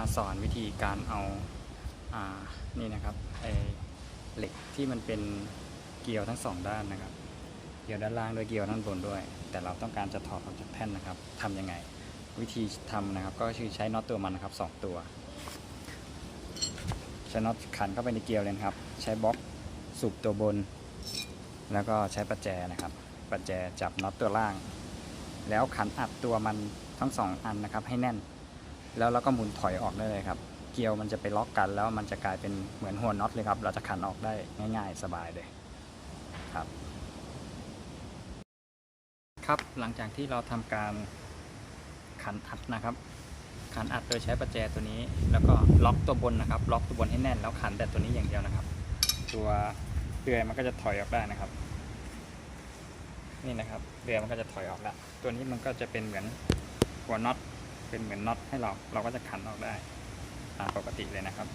มาสอนวิธีการเอาอานี่นะครับไอเหล็กที่มันเป็นเกลียวทั้งสองด้านนะครับ เกลียวด้านล่างด้วยเกลียวด้านบนด้วย แต่เราต้องการจะถอดออกจากแท่นนะครับทำยังไง วิธีทำนะครับ ก็คือใช้น็อตตัวมันนะครับสองตัวใช้น็อตขันเข้าไปในเกลียวเลยครับ ใช้บล็อกสูบตัวบน แล้วก็ใช้ประแจนะครับ ประแจจับน็อตตัวล่าง แล้วขันอัดตัวมันทั้งสองอันนะครับให้แน่น แล้วเราก็หมุนถอยออกได้เลยครับ เกลียวมันจะไปล็อกกันแล้วมันจะกลายเป็นเหมือนหัวน็อตเลยครับ เราจะขันออกได้ง่าย ๆ สบายเลยครับ ครับหลังจากที่เราทำการขันอัดนะครับ ขันอัดโดยใช้ประแจตัวนี้ แล้วก็ล็อกตัวบนนะครับ ล็อกตัวบนให้แน่นแล้วขันแต่ตัวนี้อย่างเดียวนะครับ ตัวเรือมันก็จะถอยออกได้นะครับ นี่นะครับเรือมันก็จะถอยออกแล้วตัวนี้มันก็จะเป็นเหมือนหัวน็อต เป็นเหมือนน็อตให้เรา เราก็จะขันออกได้ตามปกติเลยนะครับ